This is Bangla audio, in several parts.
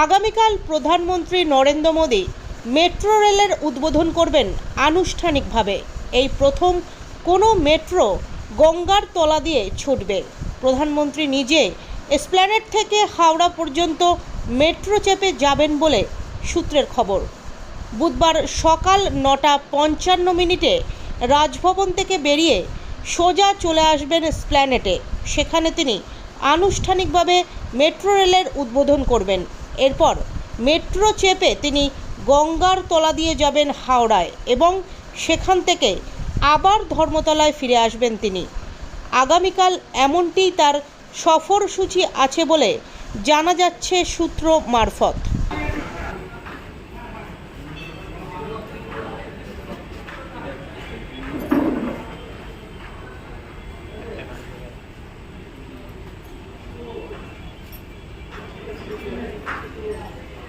আগামীকাল প্রধানমন্ত্রী নরেন্দ্র মোদী মেট্রো রেলের উদ্বোধন করবেন আনুষ্ঠানিকভাবে। এই প্রথম কোনো মেট্রো গঙ্গার তলা দিয়ে ছুটবে। প্রধানমন্ত্রী নিজে এসপ্ল্যানেড থেকে হাওড়া পর্যন্ত মেট্রো চেপে যাবেন বলে সূত্রের খবর। বুধবার সকাল নটা পঞ্চান্ন মিনিটে রাজভবন থেকে বেরিয়ে সোজা চলে আসবেন স্প্ল্যানেটে সেখানে তিনি আনুষ্ঠানিকভাবে মেট্রো রেলের উদ্বোধন করবেন। এরপর মেট্রো চেপে তিনি গঙ্গার তলা দিয়ে যাবেন হাওড়ায় এবং সেখান থেকে আবার ধর্মতলায় ফিরে আসবেন তিনি। আগামীকাল এমনটি তার সফরসূচি আছে বলে জানা যাচ্ছে সূত্র মারফত।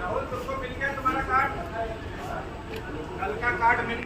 राहुल तुमको मिल गया तुम्हारा कार्ड कल का कार्ड मिल